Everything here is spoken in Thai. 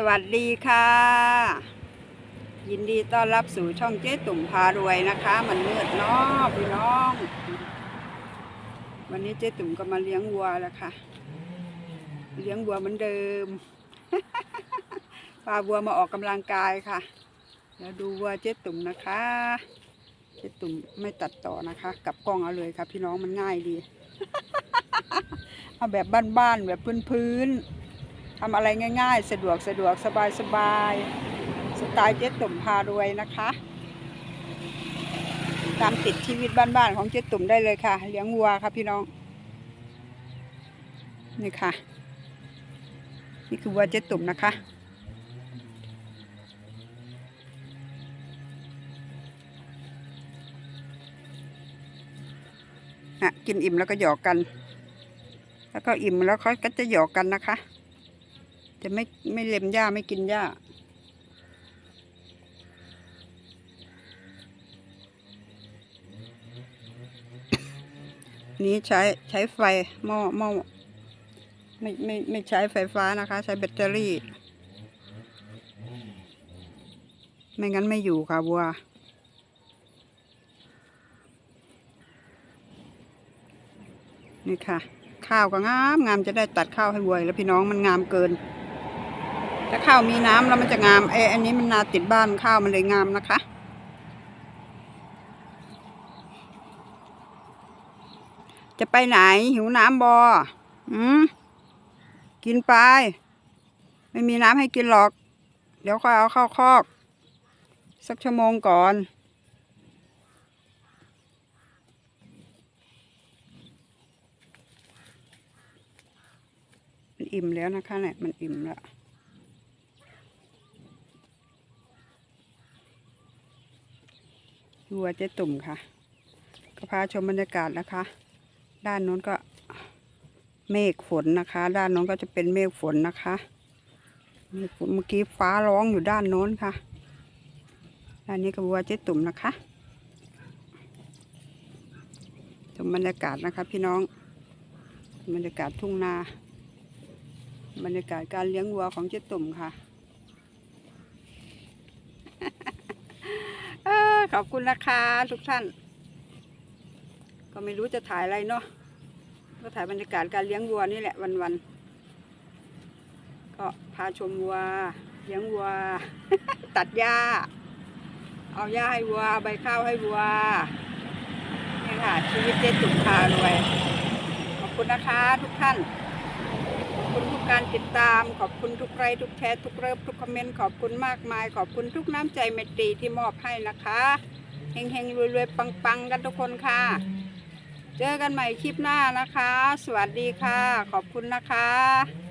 สวัสดีค่ะ ยินดีต้อนรับสู่ช่องเจ๊ตุ่มพารวยนะคะ มันมืดเนาะพี่น้อง วันนี้เจ๊ตุ่มก็มาเลี้ยงวัวแล้วค่ะ เลี้ยงวัวเหมือนเดิมพาวัวมาออกกำลังกายค่ะแล้วดูวัวเจ๊ตุ่มนะคะ เจ๊ตุ่มไม่ตัดต่อนะคะกลับกล้องเอาเลยค่ะ พี่น้องมันง่ายดี เอาแบบบ้านๆแบบพื้นๆ ทำอะไรง่ายๆ สะดวกสะดวกสบายสบายสไตล์เจ๊ตุ่มพารวยนะคะ ตามติดชีวิตบ้านๆของเจ๊ตุ่มได้เลยค่ะ เลี้ยงวัวค่ะพี่น้อง นี่ค่ะ นี่คือวัวเจ๊ตุ่มนะคะนะกินอิ่มแล้วก็หยอกกัน แล้วก็อิ่มแล้วเขาก็จะหยอกกันนะคะ จะไม่ไม่เล็มหญ้าไม่กินหญ้า นี้ใช้ใช้ไฟหม้อหม้อไม่ไม่ไม่ใช้ไฟฟ้านะคะ ใช้แบตเตอรี่ ไม่งั้นไม่อยู่ค่ะวัวนี่ค่ะ ข้าวก็งามงามจะได้ตัดข้าวให้วัวแล้วพี่น้องมันงามเกิน ถ้าข้าวมีน้ำแล้วมันจะงามเอยอันนี้มันนาติดบ้านข้าวมันเลยงามนะคะ จะไปไหนหิวน้ำบออืมกินไป ไม่มีน้ำให้กินหรอก เดี๋ยวค่อยเอาเข้าคอก สักชั่วโมงก่อนมันอิ่มแล้วนะคะเนี่ยมันอิ่มแล้ว วัวเจ๊ตุ่มค่ะ ก็พาชมบรรยากาศนะคะ ด้านโน้นก็เมฆฝนนะคะ ด้านโน้นก็จะเป็นเมฆฝนนะคะเมื่อกี้ฟ้าร้องอยู่ด้านโน้นค่ะ ด้านนี้ก็วัวเจ๊ตุ่มนะคะชมบรรยากาศนะคะ พี่น้อง บรรยากาศทุ่งนา บรรยากาศการเลี้ยงวัวของเจ๊ตุ่มค่ะ เอ้อ ขอบคุณนะคะทุกท่าน ก็ไม่รู้จะถ่ายอะไรเนาะก็ถ่ายบรรยากาศการเลี้ยงวัวนี่แหละวันๆก็พาชมวัวเลี้ยงวัว ตัดหญ้า เอาหญ้าให้วัวใบข้าวให้วัวนี่ค่ะชีวิตเจ๊ตุ่มพารวยขอบคุณนะคะทุกท่าน คุณทุกการติดตาม ขอบคุณทุกไลค์ทุกแชร์ทุกเลิฟทุกคอมเมนต์ขอบคุณมากมาย ขอบคุณทุกน้ำใจเมตรีที่มอบให้นะคะเฮงเฮงรวยรวยปังปังๆ กันทุกคนค่ะ เจอกันใหม่คลิปหน้านะคะ สวัสดีค่ะ ขอบคุณนะคะ